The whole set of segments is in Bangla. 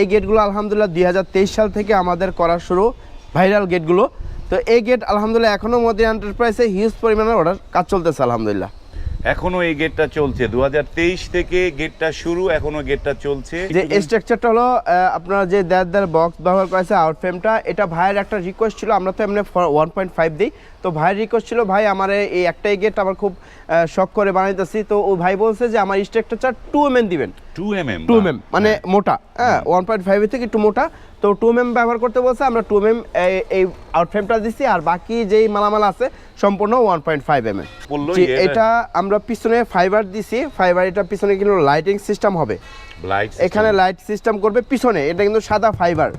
এই গেটগুলো আলহামদুলিল্লাহ দুই হাজার তেইশ সাল থেকে আমাদের করা শুরু ভাইরাল গেটগুলো। তো এই গেট আলহামদুলিল্লাহ এখনও মোদি এন্টারপ্রাইজে হিউজ পরিমাণে অর্ডার কাজ চলতেছে আলহামদুলিল্লাহ। এখনও এই গেটটা চলছে। দুহাজার তেইশ থেকে গেটটা শুরু এখনও গেটটা চলছে। যে স্ট্রাকচারটা হলো আপনার যে দেড় দেড় বক্স ব্যবহার করেছে আউট ফ্রেমটা এটা ভাইয়ের একটা রিকোয়েস্ট ছিল আমরা তো এমনি ওয়ান পয়েন্ট ফাইভ দিই। তো ভাইয়ের রিকোয়েস্ট ছিল ভাই আমার এই একটাই গেট আমার খুব শখ করে বানাইতেছি। তো ও ভাই বলছে যে আমার স্ট্রাকচার টু এম এম দিবেন। Two M M two M মানে মোটা হ্যাঁ ওয়ান পয়েন্ট ফাইভের থেকে একটু মোটা। তো টু এম ব্যবহার করতে বলছে আমরা টু এম এই আউট ফ্রেমটা দিচ্ছি আর বাকি যেই মালামাল আছে সম্পূর্ণ ওয়ান পয়েন্ট ফাইভ এম এটা আমরা পিছনে ফাইবার দিছি ফাইবার এটা পিছনে কিন্তু লাইটিং সিস্টেম হবে। এখানে লাইট সিস্টেম করবে পিছনে এটা কিন্তু সাদা ফাইবার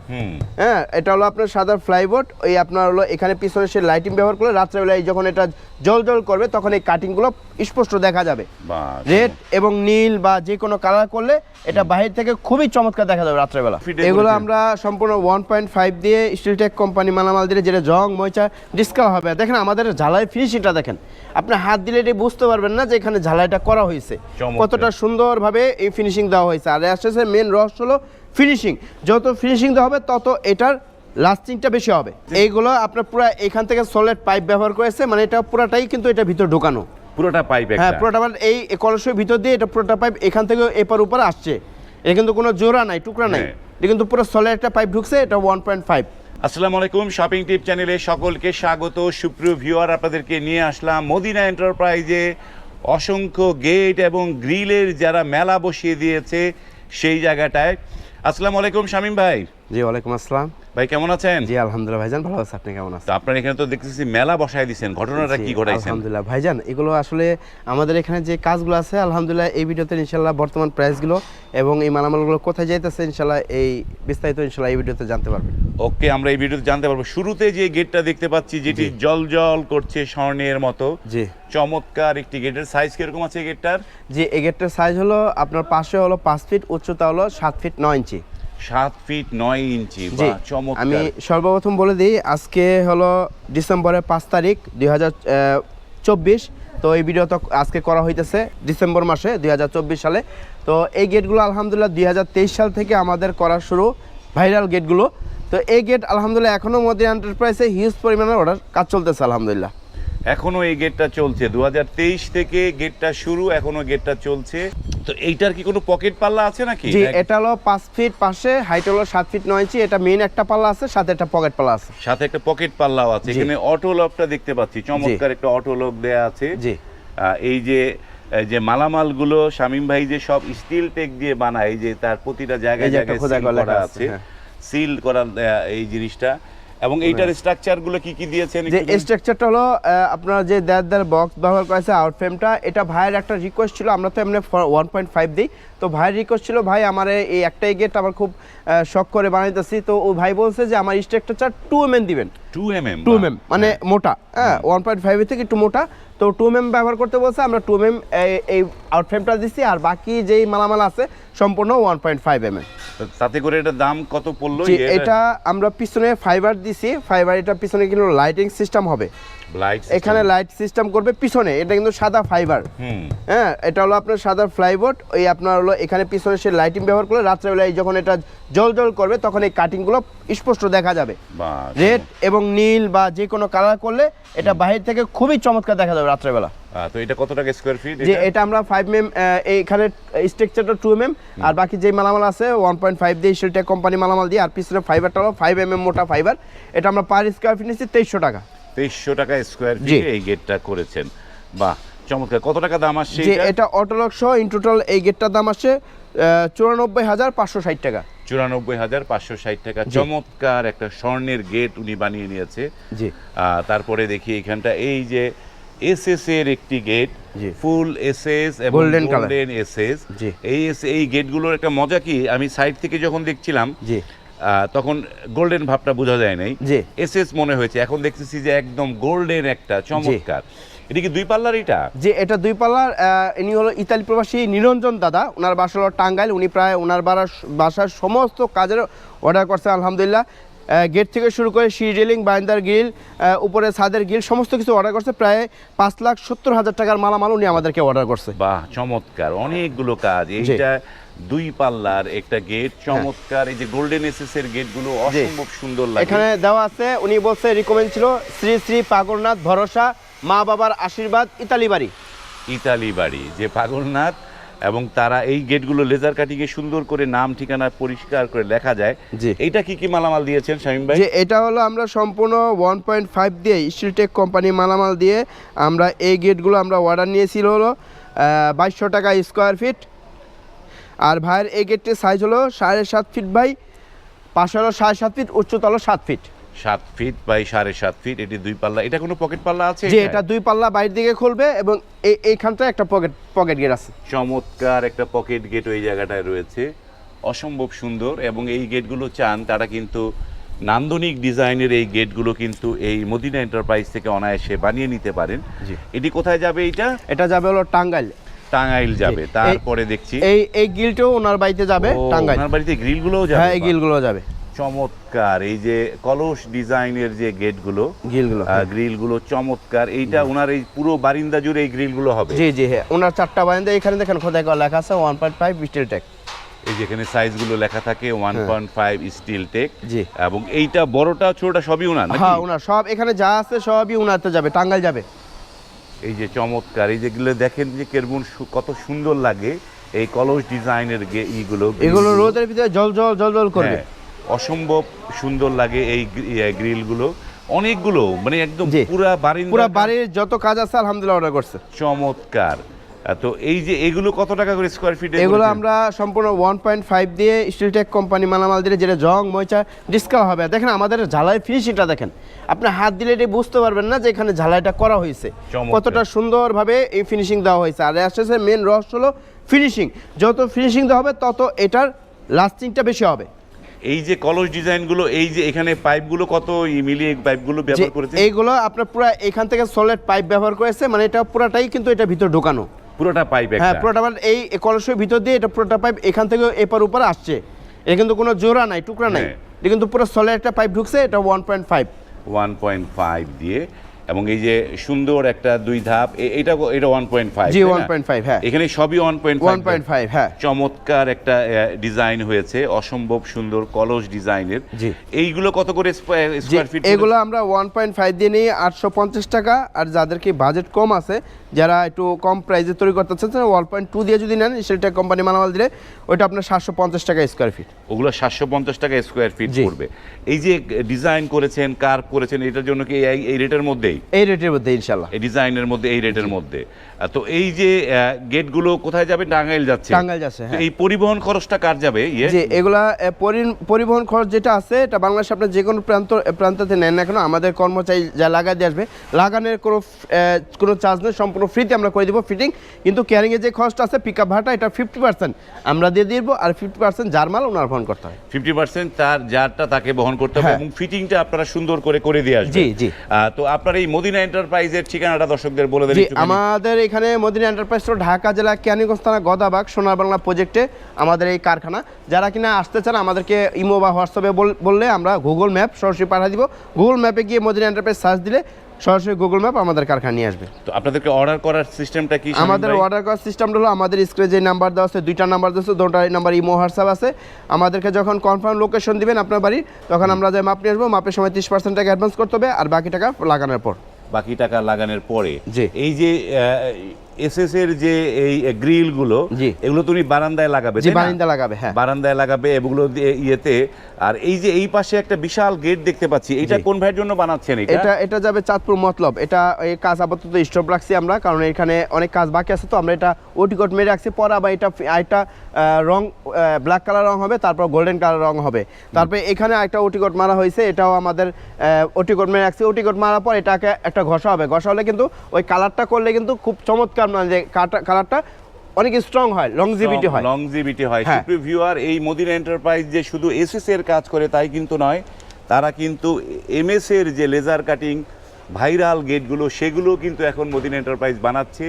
হ্যাঁ এটা হলো আপনার সাদা ফ্লাইবোর্ড ওই আপনার হলো এখানে পিছনে সে লাইটিং ব্যবহার করলে রাত্রেবেলায় যখন এটা জল জল করবে তখন এই কাটিংগুলো স্পষ্ট দেখা যাবে। রেড এবং নীল বা যে কোনো কালার করলে এটা বাহির থেকে খুবই চমৎকার দেখা যাবে রাত্রেবেলা। এগুলো আমরা সম্পূর্ণ ওয়ান পয়েন্ট ফাইভ দিয়ে স্টিলটেক কোম্পানি মালামাল দিলে যেটা জং ময়চা ডিসকাল হবে। দেখেন আমাদের ঝালাই ফিনিশিংটা দেখেন। আপনি হাত দিলে এটি বুঝতে পারবেন না যে এখানে ঝালাইটা করা হয়েছে। কতটা সুন্দরভাবে এই ফিনিশিং দেওয়া হয়েছে। আর আসছে মেন রহস্য হলো ফিনিশিং যত ফিনিশিং দেওয়া হবে তত এটার লাস্টিংটা বেশি হবে। এইগুলো আপনার পুরো এখান থেকে সলিড পাইপ ব্যবহার করেছে মানে এটা পুরাটাই কিন্তু এটা ভিতর ঢোকানো। পুরোটা পাইপ হ্যাঁ পুরোটা মানে এই কলসের ভিতর দিয়ে এটা পুরোটা পাইপ এখান থেকে এপার উপর আসছে। এটা কিন্তু কোনো জোড়া নাই টুকরা নাই। হ্যাঁ। এটা কিন্তু পুরো সলিড একটা পাইপ ঢুকছে এটা ওয়ান পয়েন্ট ফাইভ আসসালামু আলাইকুম শপিং টিপ চ্যানেলে সকলকে স্বাগত। সুপ্রিয় ভিউয়ার আপনাদেরকে নিয়ে আসলাম মদিনা এন্টারপ্রাইজে অসংখ্য গেট এবং গ্রিলের যারা মেলা বসিয়ে দিয়েছে সেই জায়গাটায়। আসসালামু আলাইকুম শামীম ভাই। জি ওয়ালাইকুম আসসালাম। ভাই কেমন আছেন? জি আলহামদুলিল্লাহ ভাইজান ভালো আছে আপনি কেমন আছেন? আপনার এখানে তো দেখতেছি মেলা বসায় দিয়েছেন ঘটনাটা কি জি, ঘটাইছেন? আলহামদুলিল্লাহ ভাইজান এগুলো আসলে আমাদের এখানে যে কাজগুলো আছে আলহামদুলিল্লাহ এই ভিডিওতে ইনশাল্লাহ বর্তমান প্রাইসগুলো এবং এই মালামালগুলো কোথায় যাইতেছে ইনশাল্লাহ এই বিস্তারিত ইনশাল্লাহ এই ভিডিওতে জানতে পারবেন। ওকে আমরা এই ভিডিওতে জানতে পারব। শুরুতে যে গেটটা দেখতে পাচ্ছি যেটি জল জল করছে স্বর্ণের মতো। জি। চমৎকার একটি গেটের সাইজ কীরকম আছে এই গেটটার? যে এই গেটটার সাইজ হলো আপনার পাশে হলো পাঁচ ফিট উচ্চতা হলো সাত ফিট নয় ইঞ্চি সাত ফিট নয় ইঞ্চি বাহ, আমি সর্বপ্রথম বলে দিই আজকে হলো ডিসেম্বরের পাঁচ তারিখ দুই হাজার চব্বিশ। তো এই ভিডিও তো আজকে করা হইতেছে ডিসেম্বর মাসে দুই হাজার চব্বিশ সালে। তো এই গেটগুলো আলহামদুলিল্লাহ দুই হাজার তেইশ সাল থেকে আমাদের করা শুরু ভাইরাল গেটগুলো তো এই গেট আলহামদুলিল্লাহ এখনও মোদি এন্টারপ্রাইজে হিউজ পরিমাণে অর্ডার কাজ চলতেছে আলহামদুলিল্লাহ। এখনও এই গেটটা চলছে। দু হাজার তেইশ থেকে গেটটা শুরু এখনও গেটটা চলছে। তো এইটার কি কোনো পকেট পাল্লা আছে নাকি? জি এটা হলো পাঁচ ফিট পাশে হাইট হলো সাত ফিট নয় ইঞ্চি এটা মেন একটা পাল্লা আছে সাথে একটা পকেট পাল্লা আছে। সাথে একটা পকেট পাল্লাও আছে। এখানে অটো লকটা দেখতে পাচ্ছি চমৎকার একটা অটো লক দেয়া আছে। জি। এই যে যে মালামালগুলো শামীম ভাই যে সব স্টিল টেক দিয়ে বানায় যে তার প্রতিটা জায়গায় জায়গায় সিল করা আছে, আছে হ্যাঁ। সিল করা এই জিনিসটা। এবং এইটার স্ট্রাকচারগুলো কি কি দিয়েছেন যে স্ট্রাকচারটা হলো আপনার যে দেড় দেড় বক্স ব্যবহার করেছে আউট ফ্রেমটা এটা ভাইয়ের একটা রিকোয়েস্ট ছিল আমরা তো এমনি ওয়ান পয়েন্ট ফাইভ দিই। তো ভাইয়ের রিকোয়েস্ট ছিল ভাই আমার এই একটাই গেট আমার খুব শখ করে বানাইতেছি। তো ও ভাই বলছে যে আমার স্ট্রাকচার টু এম এম দিবেন। 2 mm টু বাহ। এম মানে মোটা হ্যাঁ ওয়ান পয়েন্ট ফাইভের থেকে একটু মোটা। তো টু এম এম ব্যবহার করতে বলছে আমরা টু এম এম এই আউট ফ্রেমটা দিচ্ছি আর বাকি যেই মালামাল আছে সম্পূর্ণ one point five M M তাতে করে এটার দাম কত পড়ল? এটা আমরা পিছনে ফাইবার দিছি ফাইবার এটা পিছনে কিন্তু লাইটিং সিস্টেম হবে। এখানে লাইট সিস্টেম করবে পিছনে এটা কিন্তু সাদা ফাইবার হুম। হ্যাঁ এটা হলো আপনার সাদা ফ্লাইবোর্ড ওই আপনার হলো এখানে পিছনে সে লাইটিং ব্যবহার করলে রাত্রেবেলায় যখন এটা জল জল করবে তখন এই কাটিংগুলো স্পষ্ট দেখা যাবে। রেড এবং নীল বা যে কোনো কালার করলে এটা বাহির থেকে খুবই চমৎকার দেখা যাবে রাত্রেবেলা। তো এটা কত টাকা স্কোয়ার ফিট যে এটা? আমরা ফাইভ এম এইখানে স্ট্রাকচারটা টু এম আর বাকি যে মালামাল আছে ওয়ান পয়েন্ট ফাইভ দিয়ে শিলটেক কোম্পানি মালামাল দিয়ে আর পিছনে ফাইবারটা হলো ফাইভ এম এম মোটা ফাইবার এটা আমরা পার স্কোয়ার ফিট নিচ্ছি তেইশশো টাকা। তেইশশো টাকা স্কোয়ার জি। এই গেটটা করেছেন। বাহ চমৎকার। কত টাকা দাম আসছে যে এটা? এটা অটোলক সহ ইন টোটাল এই গেটটার দাম আসছে চুরানব্বই হাজার পাঁচশো ষাট টাকা। চুরানব্বই হাজার পাঁচশো ষাট টাকা। চমৎকার একটা স্বর্ণের গেট উনি বানিয়ে নিয়েছে। জি। তারপরে দেখি এখানটা এই যে এসএস এর একটি গেট। ফুল এসএস এবং। গোল্ডেন এসএস এই এই গেটগুলোর একটা মজা কি? আমি সাইড থেকে যখন দেখছিলাম জি। তখন গোল্ডেন ভাবটা বোঝা যায় নাই। জি। এসএস মনে হয়েছে। এখন দেখতেছি যে একদম গোল্ডেন একটা চমৎকার। এটা কি দুই পাল্লার এটা? যে এটা দুই পাল্লার। ইনি হলো ইতালি প্রবাসী নিরঞ্জন দাদা। ওনার বাসা হলো টাঙ্গাইল। উনি প্রায় ওনার বাড়ার বাসার সমস্ত কাজের অর্ডার করছে আলহামদুলিল্লাহ। গেট থেকে শুরু করে সি রেলিং বাইন্দার গ্রিল উপরে ছাদের গ্রিল সমস্ত কিছু অর্ডার করছে। প্রায় পাঁচ লাখ সত্তর হাজার টাকার মালামাল উনি আমাদেরকে অর্ডার করছে। বাহ চমৎকার। অনেকগুলো কাজ। এইটা দুই পাল্লার একটা গেট চমৎকার। এই যে গোল্ডেন এসএস এর গেটগুলো অসম্ভব সুন্দর লাগে। এখানে দেওয়া আছে উনি বলছে রিকমেন্ড ছিল শ্রী শ্রী পাগলনাথ ভরসা মা বাবার আশীর্বাদ ইতালি বাড়ি। ইতালি বাড়ি। যে পাগলনাথ এবং তারা এই গেটগুলো লেজার কাটিং এ সুন্দর করে নাম ঠিকানা পরিষ্কার করে লেখা যায়। জি। এইটা কি কি মালামাল দিয়েছেন শামীম ভাই? যে এটা হলো আমরা সম্পূর্ণ ওয়ান পয়েন্ট ফাইভ দিয়ে স্টিলটেক কোম্পানি মালামাল দিয়ে আমরা এই গেটগুলো আমরা অর্ডার নিয়েছিল হলো বাইশশো টাকা স্কোয়ার ফিট আর ভাইয়ের এই গেটটির সাইজ হলো সাড়ে সাত ফিট বাই পাশে হলো সাড়ে সাত ফিট উচ্চতল সাত ফিট সাত ফিট বাই সাড়ে সাত ফিট এটি দুই পাল্লা। এটা কোনো পকেট পাল্লা আছে যে এটা দুই পাল্লা বাইরের দিকে খুলবে এবং এই একটা পকেট পকেট গেট আছে। চমৎকার একটা পকেট গেট ওই জায়গাটায় রয়েছে। অসম্ভব সুন্দর এবং এই গেটগুলো চান তারা কিন্তু নান্দনিক ডিজাইনের এই গেটগুলো কিন্তু এই মদিনা এন্টারপ্রাইজ থেকে অনায়াসে বানিয়ে নিতে পারেন। এটি কোথায় যাবে এটা এটা যাবে হলো টাঙ্গাইল। টাঙ্গাইল যাবে তারপরে দেখছি। এই এই গিলটাও ওনার বাড়িতে যাবে টাঙ্গাইল। ওনার বাড়িতে গ্রিলগুলোও যাবে হ্যাঁ এই গিলগুলো যাবে। চমৎকার। এই যে কলস ডিজাইনের যে গেটগুলো গিলগুলো গ্রিলগুলো চমৎকার। এইটা ওনার এই পুরো বারিন্দা জুড়ে এই গ্রিলগুলো হবে? জি জি হ্যাঁ। ওনার চারটা বারান্দা এখানে দেখেন খোদাই করা লেখা আছে one point five steel tech এই যেখানে সাইজগুলো লেখা থাকে one point five steel tech. জি। এবং এইটা বড়টা ছোটটা সবই ওনার? হ্যাঁ ওনার সব এখানে যা আছে সবই ওনারতে যাবে টাঙ্গাইল যাবে। এই যে চমৎকার। এই যেগুলো দেখেন যে কেরমন কত সুন্দর লাগে এই কলস ডিজাইনের গে- ইগুলো। এগুলো রোদের ভিতরে জল জল জল জল করবে। হ্যাঁ, অসম্ভব সুন্দর লাগে এই গ্রিলগুলো। অনেকগুলো মানে একদম। পুরা বারিন্দা পুরো বাড়ির যত কাজ আছে আলহামদুলিল্লাহ অর্ডার করছে। চমৎকার। তো এই যে এগুলো কত টাকা করে স্কোয়ার ফিট এগুলো আমরা সম্পূর্ণ ওয়ান পয়েন্ট ফাইভ দিয়ে স্টিল টেক কোম্পানি মালামাল দিয়ে যেটা জং ময়চা ডিসকাউন্ট হবে। দেখেন আমাদের ঝালাই ফিনিশিংটা দেখেন। আপনি হাত দিলে এটি বুঝতে পারবেন না যে এখানে ঝালাইটা করা হয়েছে। কতটা সুন্দরভাবে এই ফিনিশিং দেওয়া হয়েছে। আর আসছে মেন রহস্য হলো ফিনিশিং যত ফিনিশিং দেওয়া হবে তত এটার লাস্টিংটা বেশি হবে। এই যে কলস ডিজাইনগুলো এই যে এখানে পাইপগুলো কত মিলিয়ে পাইপগুলো ব্যবহার করেছে এইগুলো আপনার পুরো এখান থেকে সলিড পাইপ ব্যবহার করেছে মানে এটা পুরোটাই কিন্তু এটা ভিতর ঢোকানো। পুরোটা পাইপ হ্যাঁ পুরোটা মানে এই কলসের ভিতর দিয়ে এটা পুরোটা পাইপ এখান থেকে এপার উপর আসছে। এটা কিন্তু কোনো জোড়া নাই টুকরা নাই। হ্যাঁ। এটা কিন্তু পুরো সলিড একটা পাইপ ঢুকছে এটা one point five one point five দিয়ে এবং এই যে সুন্দর একটা দুই ধাপ এটা এটা ওয়ান পয়েন্ট ফাইভ জি, 1.5 হ্যাঁ। এখানে সবই one point one point five হ্যাঁ। চমৎকার একটা ডিজাইন হয়েছে অসম্ভব সুন্দর কলস ডিজাইনের। জি। এইগুলো কত করে স্কোয়ার ফিট এগুলো আমরা ওয়ান পয়েন্ট ফাইভ দিয়ে নিই আটশো পঞ্চাশ টাকা। আর যাদেরকে বাজেট কম আছে যারা একটু কম প্রাইসে তৈরি করতে চাচ্ছেন ওয়ান পয়েন্ট টু দিয়ে যদি নেন সেটা কোম্পানি মালামাল দিলে ওইটা আপনার সাতশো পঞ্চাশ টাকা স্কোয়ার ফিট ওগুলো সাতশো পঞ্চাশ টাকা স্কোয়ার ফিট। পড়বে। এই যে ডিজাইন করেছেন কার্ভ করেছেন এটার জন্য কি এই- রেটের মধ্যেই? এই রেটের মধ্যে ইনশাল্লাহ এই ডিজাইনের মধ্যে এই রেটের মধ্যে। তো এই যে গেটগুলো কোথায় যাবে টাঙ্গাইল যাচ্ছে টাঙ্গাইল যাচ্ছে, হ্যাঁ। এই পরিবহন খরচটা কার যাবে ইয়ে যে এগুলা পরিবহন খরচ যেটা আছে এটা বাংলাদেশে আপনার যে কোনো প্রান্ত প্রান্ততে নেন না কেন আমাদের কর্মচারী যা লাগাই দিয়ে আসবে লাগানোর কোনো কোনো চার্জ নেই সম্পূর্ণ ফ্রিতে আমরা করে দিব ফিটিং কিন্তু ক্যারিংয়ের যে খরচটা আছে পিক আপ ভাড়াটা এটা ফিফটি পার্সেন্ট আমরা দিয়ে দিব আর ফিফটি পার্সেন্ট যার মাল ওনার বহন করতে হয় ফিফটি পার্সেন্ট তার যারটা তাকে বহন করতে হবে হ্যাঁ। এবং ফিটিংটা আপনারা সুন্দর করে করে দিয়ে আসবেন জি, জি। তো আপনার এই মদিনা এন্টারপ্রাইজের ঠিকানাটা দর্শকদের বলে জি একটুখানি। আমাদের এখানে মদিনা এন্টারপ্রাইজ স্টোর ঢাকা জেলা কেরানীগঞ্জ থানা গদাবাগ সোনার বাংলা প্রজেক্টে আমাদের এই কারখানা। যারা কিনা আসতে চান আমাদেরকে ইমো বা হোয়াটসঅ্যাপে বল- বললে আমরা গুগল ম্যাপ সরাসরি পাঠিয়ে দিব। গুগল ম্যাপে গিয়ে মদিনা এন্টারপ্রাইজ সার্চ দিলে সরাসরি গুগল ম্যাপ আমাদের কারখানা নিয়ে আসবে। তো আপনাদেরকে অর্ডার করার সিস্টেমটা কি আমাদের অর্ডার করার সিস্টেমটা হলো আমাদের স্ক্রিনে যে নাম্বার দেওয়া আছে দুইটা নাম্বার দেওয়া আছে দুটা নাম্বার ইমো হোয়াটসঅ্যাপ আছে। আমাদেরকে যখন কনফার্ম লোকেশন দিবেন আপনার বাড়ি তখন আমরা যে মাপ নিয়ে আসব মাপের সময় তিরিশ পার্সেন্ট টাকা অ্যাডভান্স করতে হবে আর বাকি টাকা লাগানোর পর। বাকি টাকা লাগানোর পরে। এই যে এসএস এর যে এই এগুলো তুমি বারান্দায় লাগাবে যে তাই লাগাবে হ্যাঁ। বারান্দায় লাগাবে এগুলো দিয়ে ইয়েতে। আর এই যে এই পাশে একটা বিশাল গেট দেখতে পাচ্ছি এটা কোন ভাইয়ের জন্য বানাচ্ছেন এটা? এটা এটা যাবে চাঁদপুর মতলব। এটা এই কাজ আপাতত স্টপ রাখছি আমরা কারণ এখানে অনেক কাজ বাকি আছে তো আমরা এটা ওটি কোট মেরে রাখছি। পরে আবার এটা রং ব্ল্যাক কালার রং হবে তারপর গোল্ডেন কালার রং হবে। তারপরে এখানে একটা ওটি কোট মারা হয়েছে এটাও আমাদের ওটি কোট মেরে রাখছি। ওটি কোট মারার পর এটাকে একটা ঘষা হবে। ঘষা হলে কিন্তু ওই কালারটা করলে কিন্তু খুব চমৎকার মানে যে কালারটা অনেক স্ট্রং হয় লংজিভিটি হয়। লংজিভিটি হয়। হ্যাঁ। সুপ্রিয় ভিউয়ার এই মদিনা এন্টারপ্রাইজ যে শুধু এসএস এর কাজ করে তাই কিন্তু নয় তারা কিন্তু এমএস এর যে লেজার কাটিং ভাইরাল গেটগুলো সেগুলো কিন্তু এখন মদিনা এন্টারপ্রাইজ বানাচ্ছে।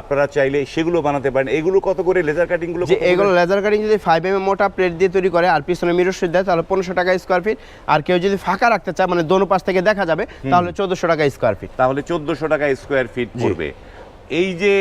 আপনারা চাইলে সেগুলো বানাতে পারেন। এগুলো কত করে লেজার কাটিংগুলো? এগুলো লেজার কাটিং যদি ফাইভ এম মোটা প্লেট দিয়ে তৈরি করে আর পিছনে মিরর দেয় তাহলে পনেরোশো টাকা স্কোয়ার ফিট আর কেউ যদি ফাঁকা রাখতে চায় মানে দোনো পাশ থেকে দেখা যাবে তাহলে চোদ্দশো টাকা স্কোয়ার ফিট তাহলে চোদ্দশো টাকা স্কোয়ার ফিট পড়বে। এই যে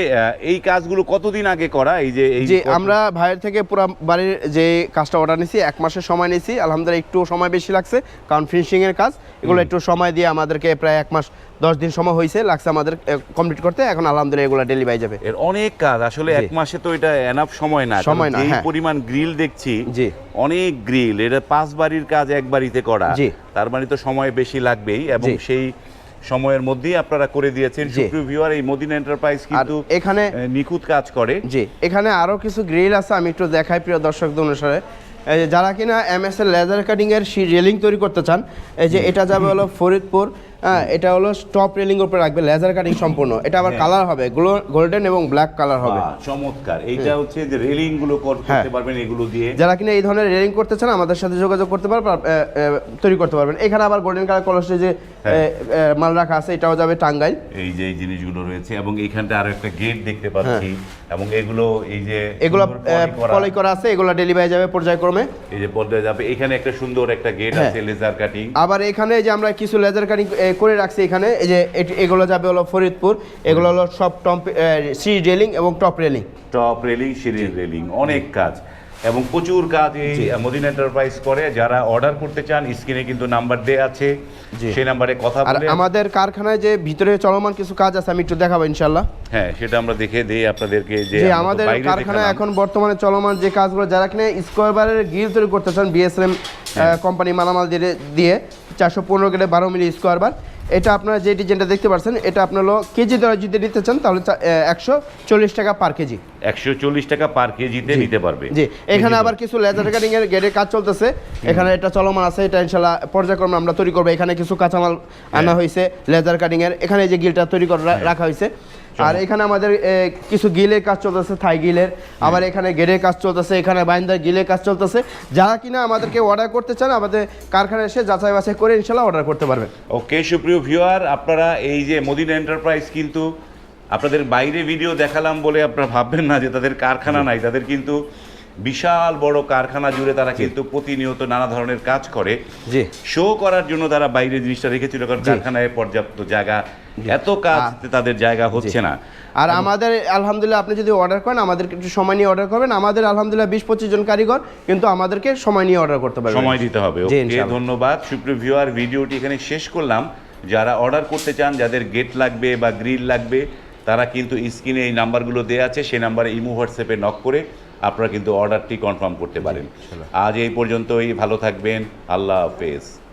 এই কাজগুলো কতদিন আগে করা? এই যে এই যে আমরা ভাইয়ের থেকে পুরো বাড়ির যে কাজটা অর্ডার নিছি এক মাসের সময় নিছি। আলহামদুলিল্লাহ একটু সময় বেশি লাগছে কারণ ফিনিশিং এর কাজ। এগুলো একটু সময় দিয়ে আমাদেরকে প্রায় এক মাস দশ দিন সময় হয়েছে লাগছে আমাদের কমপ্লিট করতে। এখন আলহামদুলিল্লাহ এগুলো ডেলিভারি যাবে। এর অনেক কাজ আসলে এক মাসে তো এটা এনাফ সময় না। সময় না, হ্যাঁ। পরিমাণ গ্রিল দেখছি জি। অনেক গ্রিল এটা পাঁচ বাড়ির কাজ এক বাড়িতে করা। জি। তার মানে তো সময় বেশি লাগবেই এবং সেই সময়ের মধ্যেই আপনারা করে দিয়েছেন। সুপ্রিয় ভিউয়ার এই মদিনা এন্টারপ্রাইজ কিন্তু এখানে নিখুঁত কাজ করে। জি এখানে আরও কিছু গ্রিল আছে আমি একটু দেখাই প্রিয় দর্শকদের অনুসারে। এই যে যারা কিনা এম এস এর লেজার কাটিংয়ের এর রেলিং তৈরি করতে চান এই যে এটা যাবে হলো ফরিদপুর হ্যাঁ এটা হলো স্টপ রেলিং উপরে রাখবে লেজার কাটিং সম্পূর্ণ এটা আবার হ্যাঁ। কালার হবে গোল্ডেন এবং ব্ল্যাক কালার হবে চমৎকার এইটা হচ্ছে যে রেলিংগুলো হ্যাঁ। করতে পারবেন এগুলো দিয়ে যারা কিনা এই ধরনের রেলিং করতে চান আমাদের সাথে যোগাযোগ করতে পারবেন তৈরি করতে পারবেন এখানে আবার গোল্ডেন কালার কলসে যে হ্যাঁ। মাল রাখা আছে এটাও যাবে টাঙ্গাইল এই যে এই জিনিসগুলো রয়েছে এবং এইখানটা আরও একটা গেট দেখতে পাচ্ছি এবং এগুলো এই যে হ্যাঁ। এগুলো পলি করা আছে এগুলো ডেলিভারি যাবে পর্যায়ক্রমে এই যে পর্দায় যাবে এখানে একটা সুন্দর একটা গেট হ্যাঁ। আছে লেজার কাটিং আবার এখানে যে আমরা কিছু লেজার কাটিং করে রাখছি এখানে। এই যে এগুলো যাবে হলো ফরিদপুর এগুলো হলো সব টপ সি রেলিং এবং টপ রেলিং। টপ রেলিং সিঁড়ি রেলিং অনেক কাজ। এবং প্রচুর কাজ এই মদিনা এন্টারপ্রাইজ করে। যারা অর্ডার করতে চান স্ক্রিনে কিন্তু নাম্বার দেয়া আছে। সেই নাম্বারে কথা বলে আমাদের কারখানায় যে ভিতরে চলমান কিছু কাজ আছে আমি একটু দেখাবো ইনশাল্লাহ হ্যাঁ সেটা আমরা দেখে দেই আপনাদেরকে যে আমাদের কারখানায় এখন বর্তমানে চলমান যে কাজগুলো যারা কিনা স্কোয়ার বারের গ্রিল তৈরি করতে চান বিএসএম হ্যাঁ। কোম্পানি মালামাল দিয়ে চারশো পনেরো গ্রেডে বারো মিলি স্কোয়ার বার এটা আপনারা যে ডিজাইনটা দেখতে পাচ্ছেন এটা আপনার কেজি দরে যদি নিতে চান তাহলে একশো চল্লিশ টাকা পার কেজি। একশো চল্লিশ টাকা পার কেজিতে নিতে পারবে। জি। এখানে আবার কিছু লেজার কাটিং এর গেটের কাজ চলতেছে। এখানে এটা চলমান আছে এটা ইনশাল্লাহ পর্যায়ক্রমে আমরা তৈরি করব। এখানে কিছু কাঁচামাল আনা হয়েছে লেজার কাটিং এর। এখানে যে গিলটা তৈরি করে রাখা হয়েছে। আর এখানে আমাদের কিছু গিলের কাজ চলতেছে থাই গিলের। আবার এখানে গেটের কাজ চলতেছে এখানে বাইন্দার গিলের কাজ চলতেছে। যারা কিনা আমাদেরকে অর্ডার করতে চান আমাদের কারখানায় এসে যাচাই বাছাই করে ইনশাল্লাহ অর্ডার করতে পারবেন। ওকে সুপ্রিয় ভিউয়ার আপনারা এই যে মদিনা এন্টারপ্রাইজ কিন্তু আপনাদের বাইরে ভিডিও দেখালাম বলে আপনারা ভাববেন না যে তাদের কারখানা নাই। তাদের কিন্তু বিশাল বড় কারখানা জুড়ে তারা কিন্তু প্রতিনিয়ত নানা ধরনের কাজ করে। জি। শো করার জন্য তারা বাইরে জিনিসটা রেখেছিল কারণ কারখানায় পর্যাপ্ত জায়গা এত কাজ তাদের জায়গা হচ্ছে না। আর আমাদের আলহামদুলিল্লাহ আপনি যদি অর্ডার করেন আমাদেরকে একটু সময় নিয়ে অর্ডার করবেন। আমাদের আলহামদুলিল্লাহ বিশ পঁচিশ জন কারিগর কিন্তু আমাদেরকে সময় নিয়ে অর্ডার করতে পারবেন সময় দিতে হবে ওকে। ধন্যবাদ। সুপ্রিয় ভিউয়ার ভিডিওটি এখানে শেষ করলাম। যারা অর্ডার করতে চান যাদের গেট লাগবে বা গ্রিল লাগবে তারা কিন্তু স্ক্রিনে এই নাম্বারগুলো দেওয়া আছে সেই নাম্বারে ইমো হোয়াটসঅ্যাপে নক করে আপনারা কিন্তু অর্ডারটি কনফার্ম করতে পারেন। আজ এই পর্যন্তই ভালো থাকবেন। আল্লাহ হাফেজ।